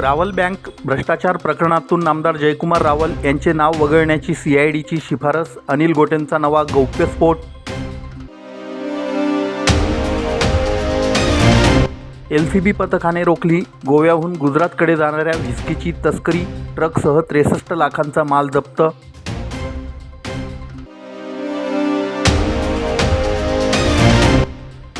Rawal bank भ्रष्टाचार प्रकरणातून नामदार जयकुमार रावल यांचे नाव वगळण्याची सीआयडीची शिफारस अनिल गोटेंचा नवा गौप्यस्फोट एल सी बी पथकाने रोखली गोव्याहून गुजरातकडे जाणाऱ्या व्हिस्कीची तस्करी ट्रकसह त्रेसष्ट लाखांचा माल जप्त.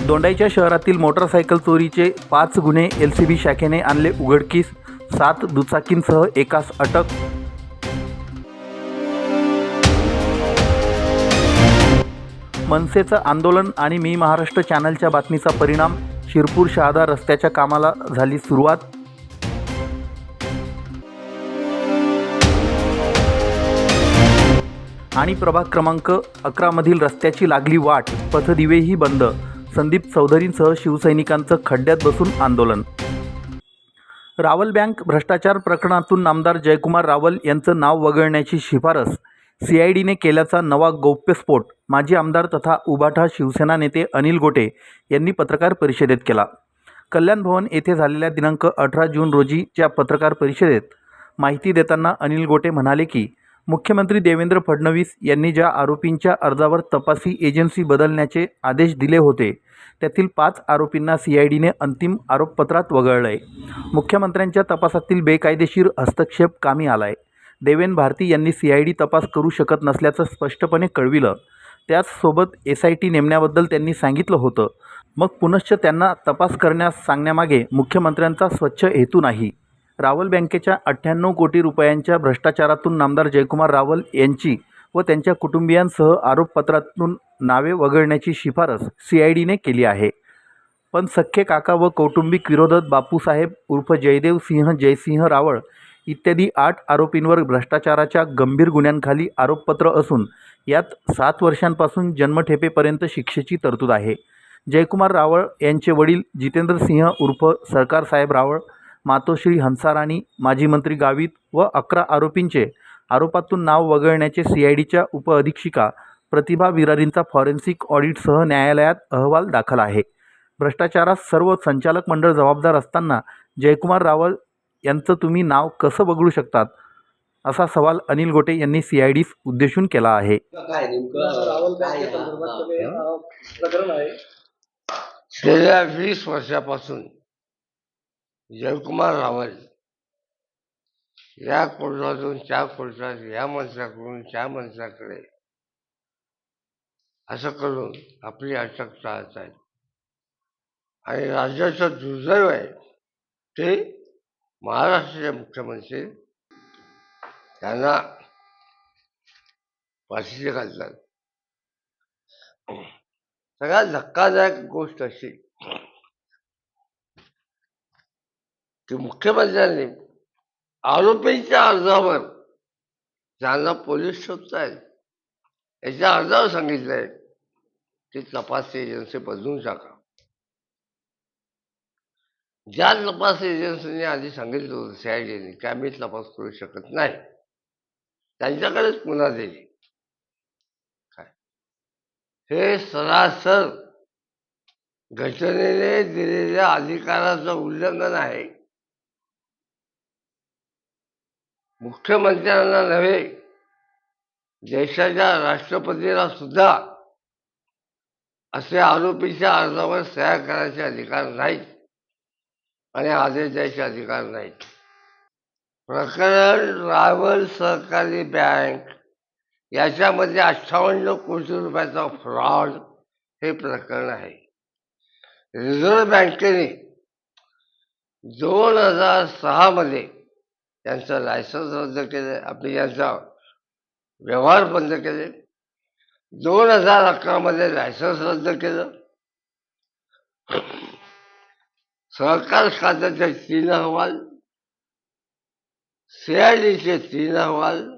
दोंडाईच्या शहरातील मोटरसायकल चोरीचे पाच गुन्हे एल सी बी शाखेने आणले उघडकीस. सात दुचाकींसह एकास अटक. मनसेचं आंदोलन आणि मी महाराष्ट्र चॅनलच्या बातमीचा परिणाम शिरपूर शहादा रस्त्याच्या कामाला झाली सुरुवात. आणि प्रभाग क्रमांक अकरामधील रस्त्याची लागली वाट पथदिवेही बंद संदीप चौधरींसह शिवसैनिकांचं खड्ड्यात बसून आंदोलन. रावल बँक भ्रष्टाचार प्रकरणातून नामदार जयकुमार रावल यांचं नाव वगळण्याची शिफारस सी आय डीने केल्याचा नवा गौप्यस्फोट माजी आमदार तथा उबाठा शिवसेना नेते अनिल गोटे यांनी पत्रकार परिषदेत केला. कल्याण भवन येथे झालेल्या दिनांक अठरा जून रोजीच्या पत्रकार परिषदेत माहिती देताना अनिल गोटे म्हणाले की मुख्यमंत्री देवेंद्र फडणवीस यांनी ज्या आरोपींच्या अर्जावर तपासी एजन्सी बदलण्याचे आदेश दिले होते त्यातील पाच आरोपींना सी आय डीने अंतिम आरोपपत्रात वगळलं आहे मुख्यमंत्र्यांच्या तपासातील बेकायदेशीर हस्तक्षेप कामी आला आहे देवेन भारती यांनी सी आय डी तपास करू शकत नसल्याचं स्पष्टपणे कळविलं. त्याचसोबत एस आय टी नेमण्याबद्दल त्यांनी सांगितलं होतं. मग पुनश्च त्यांना तपास करण्यास सांगण्यामागे मुख्यमंत्र्यांचा स्वच्छ हेतू नाही. रावल बँकेच्या अठ्ठ्याण्णव कोटी रुपयांच्या भ्रष्टाचारातून नामदार जयकुमार रावल यांची व त्यांच्या कुटुंबियांसह आरोपपत्रातून नावे वगळण्याची शिफारस सी आय डीने केली आहे. पण सख्खे काका व कौटुंबिक विरोधक बापूसाहेब उर्फ जयदेव सिंह जयसिंह रावळ इत्यादी आठ आरोपींवर भ्रष्टाचाराच्या गंभीर गुन्ह्यांखाली आरोपपत्र असून यात सात वर्षांपासून जन्मठेपेपर्यंत शिक्षेची तरतूद आहे. जयकुमार रावळ यांचे वडील जितेंद्र सिंह उर्फ सरकार साहेब रावळ मातोश्री हंसाराणी माजी मंत्री गावित व अकरा आरोपींचे आरोपातून नाव वगळण्याचे सी आय डीच्या उपअधीक्षिका प्रतिभा विरारींचा फॉरेन्सिक ऑडिटसह न्यायालयात अहवाल दाखल आहे. भ्रष्टाचारास सर्व संचालक मंडळ जबाबदार असताना जयकुमार रावळ यांचं तुम्ही नाव कसं वगळू शकतात? असा सवाल अनिल गोटे यांनी सी आय डीस उद्देशून केला रावल आहे. गेल्या वीस वर्षापासून जयकुमार रावल. या कोर्टातून त्या कोर्टात या माणसाकडून त्या माणसाकडे. असं करून आपली अटक टाळत आहेत आणि राज्याचं दुर्दैव आहे ते महाराष्ट्राचे मुख्यमंत्री त्यांना फाशीचे घालतात. सगळ्यात धक्कादायक गोष्ट अशी की मुख्यमंत्र्यांनी आरोपींच्या अर्जावर ज्यांना पोलीस शोधतायत याच्या अर्जावर सांगितलंय की तपास एजन्सी बदलून टाका ज्या तपास एजन्सीने आधी सांगितलं होतं सीआयडीने की आम्ही तपास करू शकत नाही. त्यांच्याकडेच पुन्हा दिली काय? हे सरासर घटनेने दिलेल्या अधिकाराचं उल्लंघन आहे. मुख्यमंत्र्यांना नव्हे देशाच्या राष्ट्रपतीला सुद्धा असे आरोपीच्या अर्जावर सह्या करायचे अधिकार नाहीत आणि आदेश द्यायचे अधिकार नाहीत. प्रकरण रावल सहकारी बँक याच्यामध्ये अठ्ठावन्न कोटी रुपयाचा फ्रॉड हे प्रकरण आहे. रिझर्व्ह बँकेने दोन हजार सहामध्ये त्यांचं लायसन्स रद्द केले आपली यांचा व्यवहार बंद केले. दोन हजार अकरामध्ये लायसन्स रद्द केलं. सहकार खात्याचे तीन अहवाल सीआयडीचे तीन अहवाल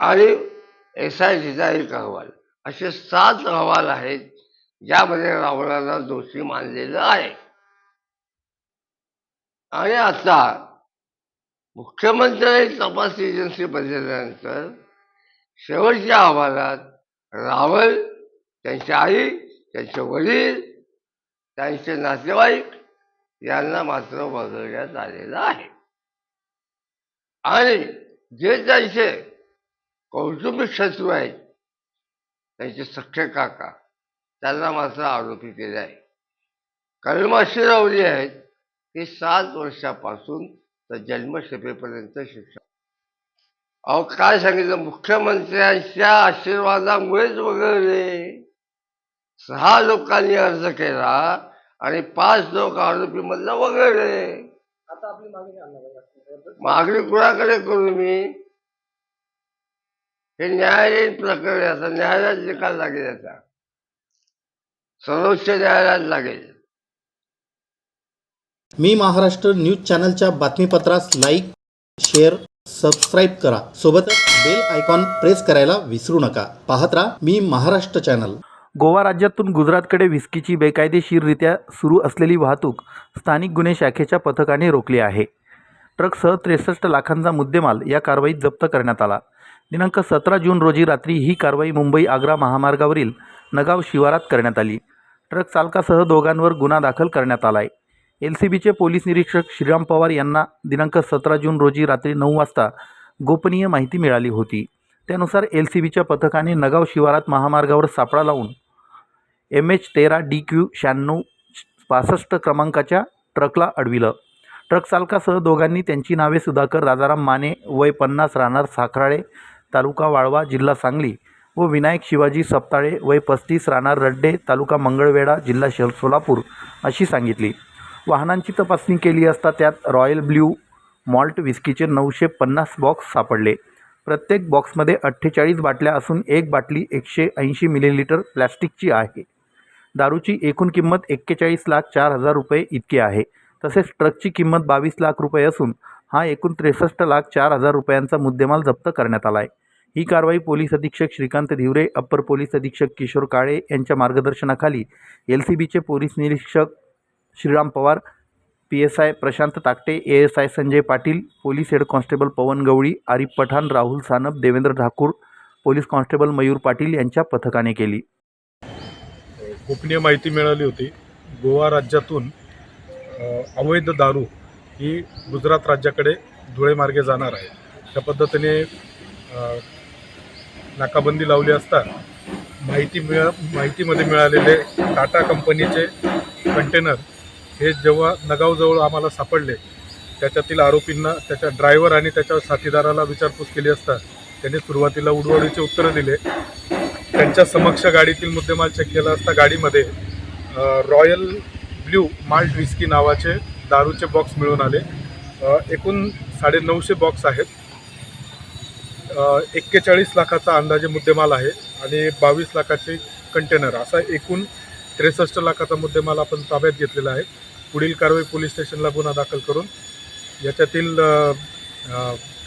आणि एस आय टीचा एक अहवाल. असे सात अहवाल आहेत ज्यामध्ये रावणाला दोषी मानलेलं आहे. आणि आता मुख्यमंत्र्यांनी तपास एजन्सी बदलल्यानंतर शेवटच्या अहवालात रावल त्यांची आई त्यांचे वडील त्यांचे नातेवाईक यांना मात्र वगळण्यात आलेलं आहे. आणि जे त्यांचे कौटुंबिक शत्रू आहेत त्यांचे सख्खे काका त्यांना मात्र आरोपी केले आहे. कलमाशी लावली आहेत ती सात वर्षापासून तर जन्मशेपेपर्यंत शिक्षा अहो काय सांगितलं? मुख्यमंत्र्यांच्या आशीर्वादामुळेच वगळले सहा लोकांनी अर्ज केला आणि पाच लोक आरोपी मधलं वगळले आता आपली मागणी कुणाकडे करू मी? हे न्यायालयीन प्रकरण न्यायालयात निकाल लागेल याचा सर्वोच्च न्यायालयात लागेल. मी महाराष्ट्र न्यूज चॅनलच्या बातमीपत्रास लाईक शेअर सबस्क्राईब करा. सोबतच बेल आयकॉन प्रेस करायला विसरू नका. पाहत राहा मी महाराष्ट्र चॅनल. गोवा राज्यातून गुजरातकडे व्हिस्कीची बेकायदेशीररित्या सुरू असलेली वाहतूक स्थानिक गुन्हे शाखेच्या पथकाने रोखली आहे. ट्रकसह त्रेसष्ट लाखांचा मुद्देमाल या कारवाईत जप्त करण्यात आला. दिनांक सतरा जून रोजी रात्री ही कारवाई मुंबई आग्रा महामार्गावरील नगाव शिवारात करण्यात आली. ट्रक चालकासह दोघांवर गुन्हा दाखल करण्यात आला आहे एल सी बीचे पोलीस निरीक्षक श्रीराम पवार यांना दिनांक सतरा जून रोजी रात्री नऊ वाजता गोपनीय माहिती मिळाली होती. त्यानुसार एल सी बीच्या पथकाने नगाव शिवारात महामार्गावर सापळा लावून एम एच तेरा डी क्यू शहाण्णव पासष्ट क्रमांकाच्या ट्रकला अडविलं. ट्रक चालकासह दोघांनी त्यांची नावे सुधाकर राजाराम माने वय पन्नास राहणार साखराळे तालुका वाळवा जिल्हा सांगली व विनायक शिवाजी सप्ताळे वय पस्तीस राहणार रड्डे तालुका मंगळवेढा जिल्हा शल सोलापूर अशी सांगितली. वाहनांची तपासणी केली असता त्यात रॉयल ब्ल्यू मॉल्ट विस्कीचे नऊशे पन्नास बॉक्स सापडले. प्रत्येक बॉक्समध्ये अठ्ठेचाळीस बाटल्या असून एक बाटली एकशे ऐंशी मिलीलिटर प्लॅस्टिकची आहे. दारूची एकूण किंमत एक्केचाळीस लाख चार हजार रुपये इतकी आहे. तसेच ट्रकची किंमत बावीस लाख रुपये असून हा एकूण त्रेसष्ट लाख चार हजार रुपयांचा मुद्देमाल जप्त करण्यात आला आहे ही कारवाई पोलीस अधीक्षक श्रीकांत धिवरे अप्पर पोलीस अधीक्षक किशोर काळे यांच्या मार्गदर्शनाखाली एल सी बीचे पोलीस निरीक्षक Shriram Pawar P S I Prashant Takate A S I Sanjay Patil police head constable Pawan Gawali Arif Pathan Rahul Sanap Devendra Thakur police constable Mayur Patil यांच्या पथकाने केली. गोपनीय माहिती मिळाली होती. गोवा राज्यातून अवैध दारू ही गुजरात राज्याकडे धुळेमार्गे जाणार आहे. त्या पद्धतीने नाकाबंदी लावली असता माहिती मिळ माहितीमध्ये मिळालेले टाटा कंपनीचे कंटेनर हे जेव्हा नगावजवळ आम्हाला सापडले त्याच्यातील आरोपींना त्याच्या ड्रायव्हर आणि त्याच्या साथीदाराला विचारपूस केली असता त्यांनी सुरुवातीला उडवडीचे उत्तरं दिले. त्यांच्या समक्ष गाडीतील मुद्देमाल चेक केला असता गाडीमध्ये रॉयल ब्ल्यू माल्ट विस्की नावाचे दारूचे बॉक्स मिळून आले. एकूण एकूण साडेनऊशे बॉक्स आहेत. एक्केचाळीस लाखाचा अंदाजे मुद्देमाल आहे आणि बावीस लाखाचे कंटेनर असा एकूण त्रेसष्ट लाखाचा मुद्देमाल आपण ताब्यात घेतलेला आहे. पुढील कारवाई पोलीस स्टेशनला गुन्हा दाखल करून याच्यातील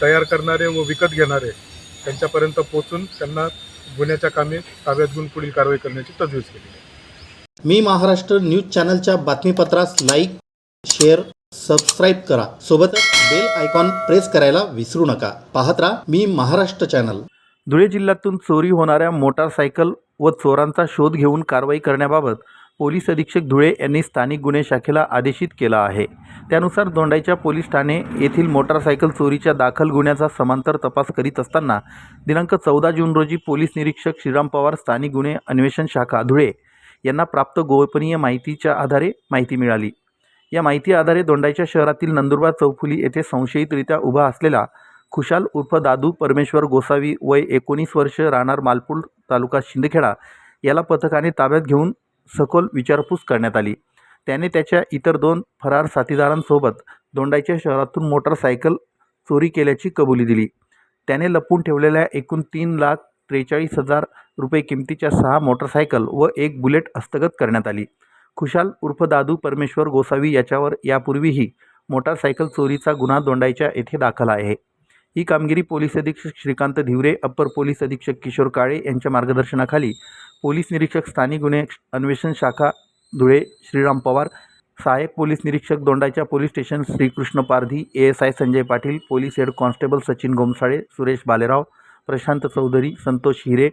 तयार करणारे व विकत घेणारे त्यांच्यापर्यंत पोचून त्यांना गुन्ह्याच्या कामी ताब्यात घेऊन पुढील कारवाई करण्याची तजवीज केली आहे. मी महाराष्ट्र न्यूज चॅनलच्या बातमीपत्रास लाईक शेअर सबस्क्राईब करा. सोबतच बेल आयकॉन प्रेस करायला विसरू नका. पाहत राहा मी महाराष्ट्र चॅनल. धुळे जिल्ह्यातून चोरी होणाऱ्या मोटारसायकल व चोरांचा शोध घेऊन कारवाई करण्याबाबत पोलीस अधीक्षक धुळे यांनी स्थानिक गुन्हे शाखेला आदेशित केला आहे. त्यानुसार दोंडाईच्या पोलीस ठाणे येथील मोटारसायकल चोरीच्या दाखल गुन्ह्याचा समांतर तपास करीत असताना दिनांक चौदा जून रोजी पोलीस निरीक्षक श्रीराम पवार स्थानिक गुन्हे अन्वेषण शाखा धुळे यांना प्राप्त गोपनीय माहितीच्या आधारे माहिती मिळाली. या माहिती आधारे दोंडाईच्या शहरातील नंदुरबार चौफुली येथे संशयितरित्या उभा असलेला खुशाल उर्फ दादू परमेश्वर गोसावी वय एकोणीस वर्ष राहणार मालपूर तालुका शिंदखेडा याला पथकाने ताब्यात घेऊन सखोल विचारपूस करण्यात आली. त्याने त्याच्या इतर दोन फरार साथीदारांसोबत दोंडाईच्या शहरातून मोटारसायकल चोरी केल्याची कबुली दिली. त्याने लपवून ठेवलेल्या एकूण तीन लाख त्रेचाळीस हजार रुपये किमतीच्या सहा मोटारसायकल व एक बुलेट हस्तगत करण्यात आली. खुशाल उर्फ दादू परमेश्वर गोसावी याच्यावर यापूर्वीही मोटारसायकल चोरीचा गुन्हा दोंडाईच्या येथे दाखल आहे. ही कामगिरी पोलीस अधीक्षक श्रीकांत धिवरे अप्पर पोलीस अधीक्षक किशोर काळे यांच्या मार्गदर्शनाखाली पोलीस निरीक्षक स्थानिक गुन्हे अन्वेषण शाखा धुळे श्रीराम पवार सहाय्यक पोलीस निरीक्षक दोंडाच्या police station Shrikrishna Pardhi A S I Sanjay Patil police head constable Sachin Gomsale Suresh Balerao Prashant Chaudhari Santosh Hire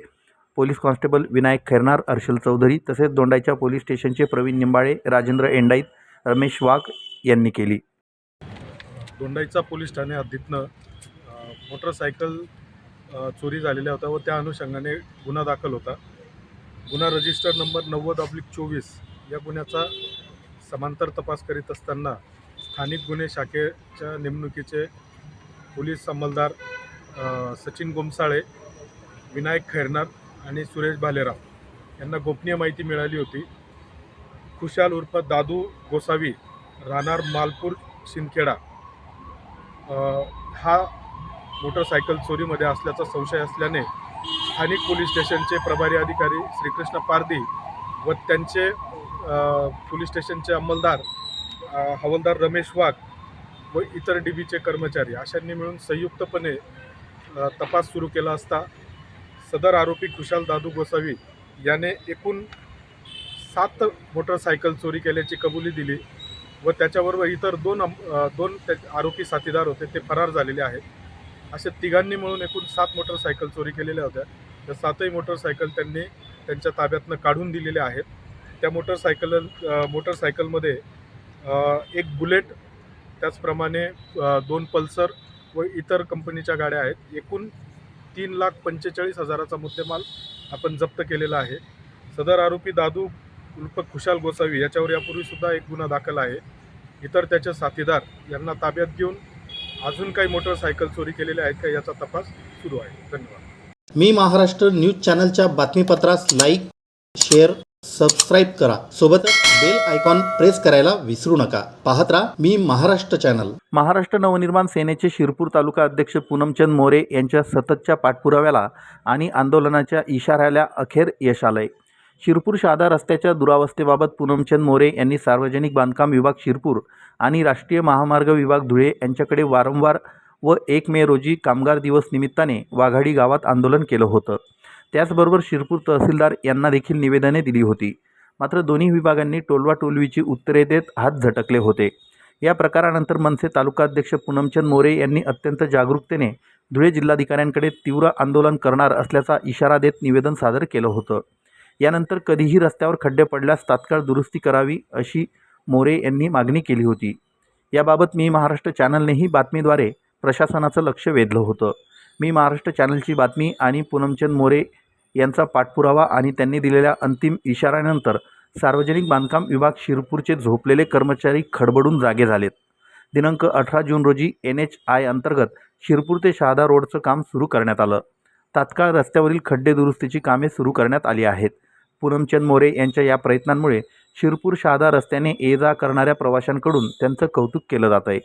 police constable Vinayak Khairnar Harshal Chaudhari तसेच दोंडाईच्या पोलीस स्टेशनचे प्रवीण निंबाळे राजेंद्र एंडाईत रमेश वाघ यांनी केली. दोंडाईचा पोलीस ठाणे हद्दीतनं मोटरसायकल चोरी झालेल्या होत्या व त्या अनुषंगाने गुन्हा दाखल होता. गुन्हा रजिस्टर नंबर नव्वद अब्लिक चोवीस या गुन्ह्याचा समांतर तपास करीत असताना स्थानिक गुन्हे शाखेच्या नेमणुकीचे पोलीस अंमलदार सचिन गोमसाळे विनायक खैरनार आणि सुरेश भालेराव यांना गोपनीय माहिती मिळाली होती. खुशाल उर्फ दादू गोसावी राहणार मालपूर शिंदखेडा. हा मोटरसायकल चोरीमध्ये असल्याचा संशय असल्याने स्थानिक पोलीस स्टेशनचे प्रभारी अधिकारी श्रीकृष्ण पारदी व त्यांचे पोलीस स्टेशनचे अंमलदार हवलदार हवालदार रमेश वाघ व इतर डी बीचे कर्मचारी अशांनी मिळून संयुक्तपणे तपास सुरू केला असता सदर आरोपी खुशाल दादू गोसावी याने एकूण सात मोटरसायकल चोरी केल्याची कबुली दिली व त्याच्याबरोबर इतर दोन दोन त्या आरोपी साथीदार होते ते फरार झालेले आहेत. अशा तिघांनी मिळून एकूण सात मोटरसायकल चोरी केलेल्या होत्या. त्या सातही मोटरसायकल त्यांनी त्यांच्या ताब्यातनं काढून दिलेल्या आहेत. त्या मोटरसायकल मोटरसायकलमध्ये एक बुलेट त्याचप्रमाणे दोन पल्सर व इतर कंपनीच्या गाड्या आहेत. एकूण तीन लाख पंचेचाळीस हजाराचा मुद्देमाल आपण जप्त केलेला आहे. सदर आरोपी दादू उर्फ खुशाल गोसावी याच्यावर यापूर्वीसुद्धा एक गुन्हा दाखल आहे. इतर त्याचे साथीदार यांना ताब्यात घेऊन अजून काही मोटरसायकल चोरी केलेल्या आहेत का याचा तपास सुरू आहे. धन्यवाद. मी महाराष्ट्र न्यूज चॅनलच्या बातमीपत्रास लाईक शेअर सबस्क्राईब करा. सोबतच बेल आयकॉन प्रेस करायला विसरू नका. पाहत राहा मी महाराष्ट्र चॅनल. महाराष्ट्र नवनिर्माण सेनेचे शिरपूर तालुका अध्यक्ष पूनमचंद मोरे यांच्या सततच्या पाठपुराव्याला आणि आंदोलनाच्या इशाऱ्याला अखेर यश आलंय. शिरपूर शहादा रस्त्याच्या दुरावस्थेबाबत पूनमचंद मोरे यांनी सार्वजनिक बांधकाम विभाग शिरपूर आणि राष्ट्रीय महामार्ग विभाग धुळे यांच्याकडे वारंवार व एक मे रोजी कामगार दिवस निमित्ताने वाघाडी गावात आंदोलन केलं होतं. त्याचबरोबर शिरपूर तहसीलदार यांना देखील निवेदने दिली होती. मात्र दोन्ही विभागांनी टोलवाटोलवीची उत्तरे देत हात झटकले होते. या प्रकारानंतर मनसे तालुकाध्यक्ष पूनमचंद मोरे यांनी अत्यंत जागरूकतेने धुळे जिल्हाधिकाऱ्यांकडे तीव्र आंदोलन करणार असल्याचा इशारा देत निवेदन सादर केलं होतं. यानंतर कधीही रस्त्यावर खड्डे पडल्यास तात्काळ दुरुस्ती करावी अशी मोरे यांनी मागणी केली होती. याबाबत मी महाराष्ट्र चॅनलनेही बातमीद्वारे प्रशासनाचं लक्ष वेधलं होतं. मी महाराष्ट्र चॅनलची बातमी आणि पूनमचंद मोरे यांचा पाठपुरावा आणि त्यांनी दिलेल्या अंतिम इशाऱ्यानंतर सार्वजनिक बांधकाम विभाग शिरपूरचे झोपलेले कर्मचारी खडबडून जागे झालेत. दिनांक अठरा जून रोजी एन एच आय अंतर्गत शिरपूर ते शहादा रोडचं काम सुरू करण्यात आलं. तात्काळ रस्त्यावरील खड्डे दुरुस्तीची कामे सुरू करण्यात आली आहेत. पूनमचंद मोरे यांच्या या प्रयत्नांमुळे शिरपूर शहादा रस्त्याने ये जा करणाऱ्या प्रवाशांकडून त्यांचं कौतुक केलं जात आहे.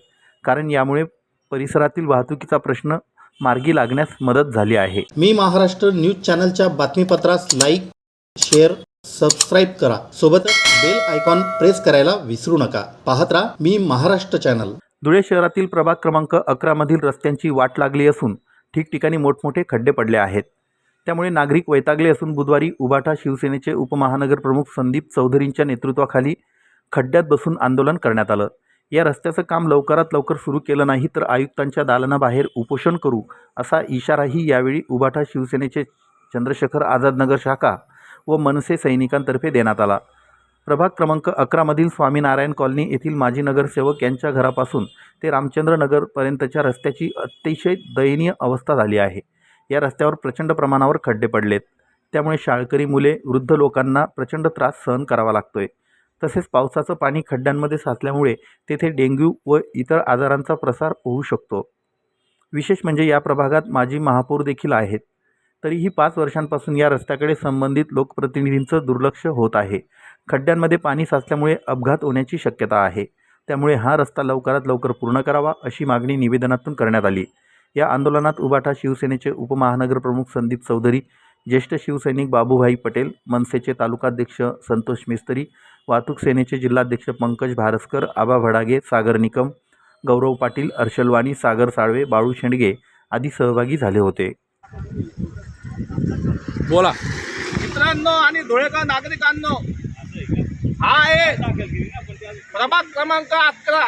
कारण यामुळे परिसरातील वाहतुकीचा प्रश्न मार्गी लागण्यास मदत झाली आहे. मी महाराष्ट्र न्यूज चॅनलच्या बातमीपत्रास लाईक शेअर सबस्क्राईब करा. सोबतच बेल आयकॉन प्रेस करायला विसरू नका. पाहत राहा मी महाराष्ट्र चॅनल. धुळे शहरातील प्रभाग क्रमांक अकरामधील रस्त्यांची वाट लागली असून ठिकठिकाणी मोठमोठे खड्डे पडले आहेत. त्यामुळे नागरिक वैतागले असून बुधवारी उबाठा शिवसेनेचे उपमहानगर प्रमुख संदीप चौधरींच्या नेतृत्वाखाली खड्ड्यात बसून आंदोलन करण्यात आलं. या रस्त्याचं काम लवकरात लवकर सुरू केलं नाही तर आयुक्तांच्या दालनाबाहेर उपोषण करू असा इशाराही यावेळी उबाठा शिवसेनेचे चंद्रशेखर आझादनगर शाखा व मनसे सैनिकांतर्फे देण्यात आला. प्रभाग क्रमांक अकरामधील स्वामीनारायण कॉलनी येथील माजी नगरसेवक यांच्या घरापासून ते रामचंद्र नगरपर्यंतच्या रस्त्याची अतिशय दयनीय अवस्था झाली आहे. या रस्त्यावर प्रचंड प्रमाणावर खड्डे पडलेत. त्यामुळे शाळकरी मुले वृद्ध लोकांना प्रचंड त्रास सहन करावा लागतोय. तसेच पावसाचं पाणी खड्ड्यांमध्ये साचल्यामुळे तेथे डेंग्यू व इतर आजारांचा प्रसार होऊ शकतो. विशेष म्हणजे या प्रभागात माजी महापौर देखील आहेत. तरीही पाच वर्षांपासून या रस्त्याकडे संबंधित लोकप्रतिनिधींचं दुर्लक्ष होत आहे. खड्ड्यांमध्ये पाणी साचल्यामुळे अपघात होण्याची शक्यता आहे. त्यामुळे हा रस्ता लवकरात लवकर पूर्ण करावा अशी मागणी निवेदनातून करण्यात आली. या आंदोलनात उबाटा शिवसेनेचे उपमहानगर प्रमुख संदीप चौधरी ज्येष्ठ शिवसैनिक बाबूभाई पटेल मनसेचे तालुकाध्यक्ष संतोष मिस्त्री वाहतूक सेनेचे जिल्हाध्यक्ष पंकज भारसकर आबा भडागे सागर निकम गौरव पाटील अर्शलवाणी सागर साळवे बाळू शेंडगे आदी सहभागी झाले होते. बोला. मित्रांनो आणि धुळेकर नागरिकांनो हा आहे प्रभाग क्रमांक अकरा.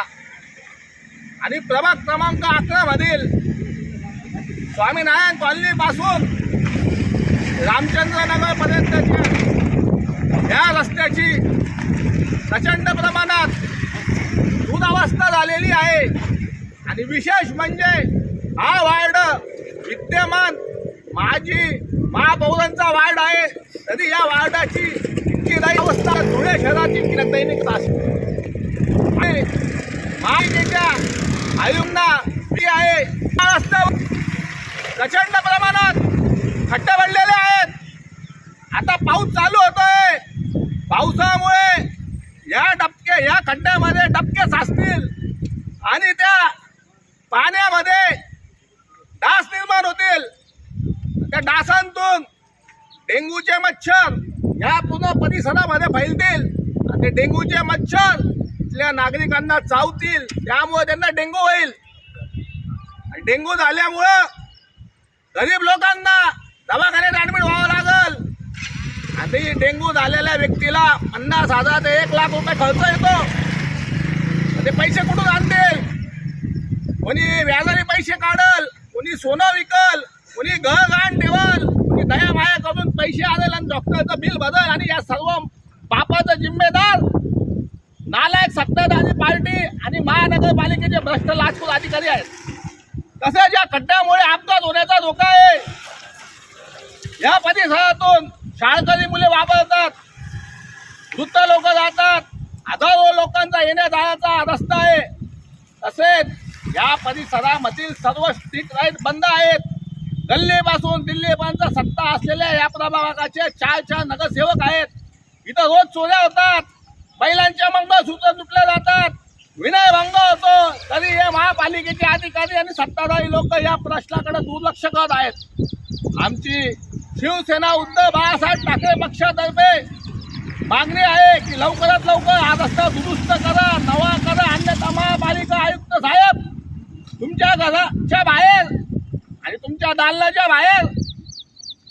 आणि प्रभाग क्रमांक अकरा मधील स्वामीनारायण कॉलनीपासून रामचंद्रनगरपर्यंतच्या रामचंद्र या रस्त्याची प्रचंड प्रमाणात नाजूक झालेली आहे. आणि विशेष म्हणजे हा वार्ड विद्यमान माजी महापौरांचा वार्ड आहे. तरी या वार्डाची इतकी दैनिक अवस्था धुळे शहराची इतकी दैनिक तास. आणि महायुतीच्या आयुंना ती आहे. रस्त्यावर प्रचंड प्रमाणात खड्डे पडलेले आहेत. आता पाऊस चालू होतोय. पावसामुळे या डबके या खड्ड्यामध्ये डबके साचतील. आणि त्या पाण्यामध्ये डास निर्माण होतील. त्या डासांतून डेंग्यूचे मच्छर या पूर्ण परिसरामध्ये फैलतील. आणि डेंग्यूचे मच्छर इथल्या नागरिकांना चावतील. त्यामुळे त्यांना डेंगू होईल. आणि झाल्यामुळं गरीब लोकांना दवाखान्यात ऍडमिट व्हावं लागल. आणि डेंग्यू झालेल्या व्यक्तीला पन्नास हजार ते एक लाख रुपये खर्च येतो. ते पैसे कुठून आणतील? कोणी व्याजाने पैसे काढल कोणी सोनं विकल कोणी घर घाण ठेवल कोणी दया माया करून पैसे आणेल आणि डॉक्टरचं बिल बदल आणि या सर्व पापाचं जिम्मेदार नालायक सत्ताधारी पार्टी आणि महानगरपालिकेचे भ्रष्ट लाचखोर अधिकारी आहेत. तसेच या खड्ड्यामुळे अपघात होण्याचा धोका आहे? या परिसरातून शाळकरी मुले वापरतात. वृद्ध लोक जातात. हजारो लोकांचा येण्या जाण्याचा रस्ता आहे. तसेच या परिसरामधील सर्व स्ट्रीट लाइट बंद आहेत. गल्लीपासून दिल्लीपर्यंत सत्ता असलेल्या या प्रभागाचे चार चार नगरसेवक आहेत. इथं रोज चोऱ्या होतात. महिलांच्या मंगळसूत्र तुटल्या जातात. विनयभंग होतो तरी हे महापालिकेचे अधिकारी आणि सत्ताधारी लोक या प्रश्नाकडे दुर्लक्ष करत आहेत. आमची शिवसेना उद्धव बाळासाहेब ठाकरे पक्षातर्फे मागणी आहे की लवकरात लवकर हा रस्ता दुरुस्त करा नवा करा अन्यथा महापालिका आयुक्त साहेब तुमच्या घराच्या बाहेर आणि तुमच्या दालनाच्या बाहेर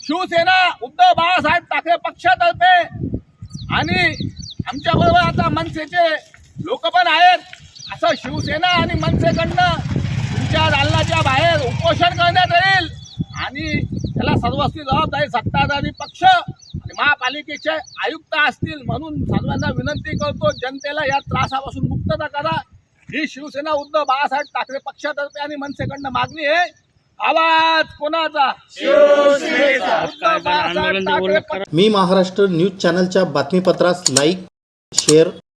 शिवसेना उद्धव बाळासाहेब ठाकरे पक्षातर्फे आणि आमच्याबरोबर आता मनसेचे लोक पण आहेत. असं शिवसेना आणि मनसेकडनं तुमच्या दालनाच्या बाहेर उपोषण करण्यात येईल. आणि त्याला सर्वस्वी जबाबदारी सत्ताधारी पक्ष आणि महापालिकेचे आयुक्त असतील म्हणून सर्वांना विनंती करतो जनतेला या त्रासापासून मुक्तता करा. ही शिवसेना उद्धव बाळासाहेब ठाकरे पक्षातर्फे आणि मनसेकडनं मागणी आहे. आवाज कोणाचा? मी महाराष्ट्र न्यूज चॅनलच्या बातमीपत्रास लाईक शेअर